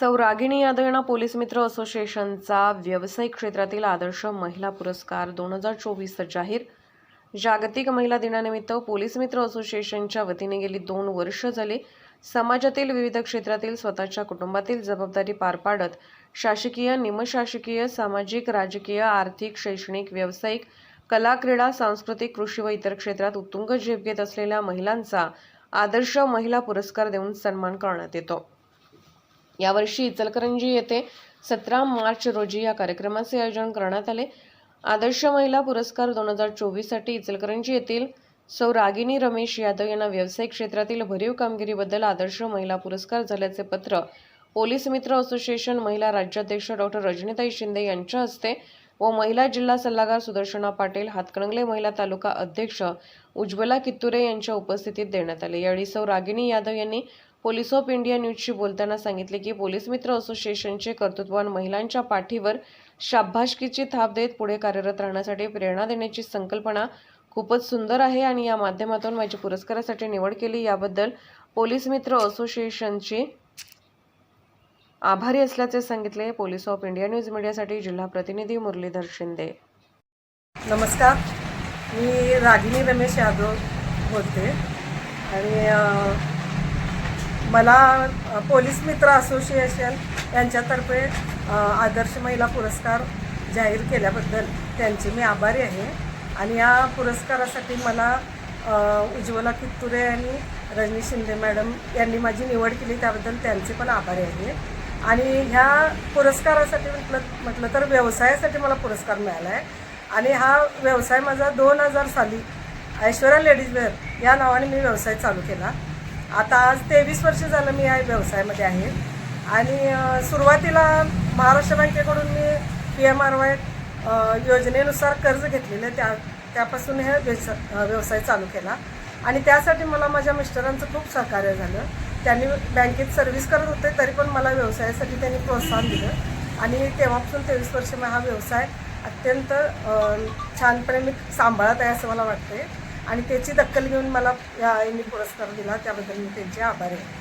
सौरागिणी यादवना police मित्र असोसिएशनचा व्यावसायिक क्षेत्रातील आदर्श महिला पुरस्कार दोन हजार चोवीस जाहीर. जागतिक महिला दिनानिमित्त पोलीस मित्र असोसिएशनच्या वतीने गेली दोन वर्ष झाली. समाजातील विविध क्षेत्रातील स्वतःच्या कुटुंबातील जबाबदारी पार पाडत शासकीय निमशासकीय सामाजिक राजकीय आर्थिक शैक्षणिक व्यावसायिक कला क्रीडा सांस्कृतिक कृषी व इतर क्षेत्रात उत्तुंग झेप घेत असलेल्या महिलांचा आदर्श महिला पुरस्कार देऊन सन्मान करण्यात येतो. यावर्षी इचलकरंजी येथे सतरा मार्च रोजी या कार्यक्रमाचे आयोजन करण्यात आले. आदर्श महिला पुरस्कार दोन हजार चोवीससाठी इचलकरंजी येथील सौ रागिनी रमेश यादव यांना व्यावसायिक क्षेत्रातील भरीव कामगिरीबद्दल आदर्श महिला पुरस्कार झाल्याचे पत्र पोलीस मित्र असोसिएशन महिला राज्याध्यक्ष डॉक्टर रजनीताई शिंदे यांच्या हस्ते व महिला जिल्हा सल्लागार सुदर्शना पाटील हातकणंगले महिला तालुका अध्यक्ष उज्ज्वला कित्तुरे यांच्या उपस्थितीत देण्यात आले. यावेळी सौ रागिनी यादव यांनी पोलीस ऑफ इंडिया न्यूजशी बोलताना सांगितले की पोलीस मित्र असोसिएशनचे कर्तृत्ववान महिलांच्या पाठीवर शाबासकीची थाप देत पुढे कार्यरत राहण्यासाठी प्रेरणा देण्याची संकल्पना खूपच सुंदर आहे आणि या माध्यमातून माझी पुरस्कारासाठी निवड केली. याबद्दल पोलीस मित्र असोसिएशनची आभारी असल्याचे सांगितले. पोलीस ऑफ इंडिया न्यूज मीडियासाठी जिल्हा प्रतिनिधी मुरलीधर शिंदे. नमस्कार. मी रागिनी रमेश यादव बोलते. आणि मला पोलीस मित्र असोसिएशन यांच्यातर्फे आदर्श महिला पुरस्कार जाहीर केल्याबद्दल त्यांचे मी आभारी आहे. आणि या पुरस्कारासाठी मला उज्ज्वला कित्तुरे आणि रजनी शिंदे मॅडम यांनी माझी निवड केली त्याबद्दल त्यांचे पण आभारी आहे. आणि ह्या पुरस्कारासाठी म्हटलं म्हटलं तर व्यवसायासाठी मला पुरस्कार मिळाला आहे आणि हा व्यवसाय माझा दोन हजार साली ऐश्वर्या लेडीज वेअर या नावाने मी व्यवसाय चालू केला. आता आज तेवीस वर्ष झालं मी या व्यवसायामध्ये आहे. आणि सुरुवातीला महाराष्ट्र बँकेकडून मी पी एम आर वाय योजनेनुसार कर्ज घेतलेलं आहे. त्या त्यापासून हे व्यवसा व्यवसाय चालू केला. आणि त्यासाठी मला माझ्या मिस्टरांचं खूप सहकार्य झालं. त्यांनी बँकेत सर्व्हिस करत होते तरी पण मला व्यवसायासाठी त्यांनी प्रोत्साहन दिलं. आणि तेव्हापासून तेवीस वर्ष मी हा व्यवसाय अत्यंत छानपणे मी सांभाळत आहे असं मला वाटते आणि त्याची दखल घेऊन मला या आईने पुरस्कार दिला. त्याबद्दल मी त्यांचे आभारी आहे.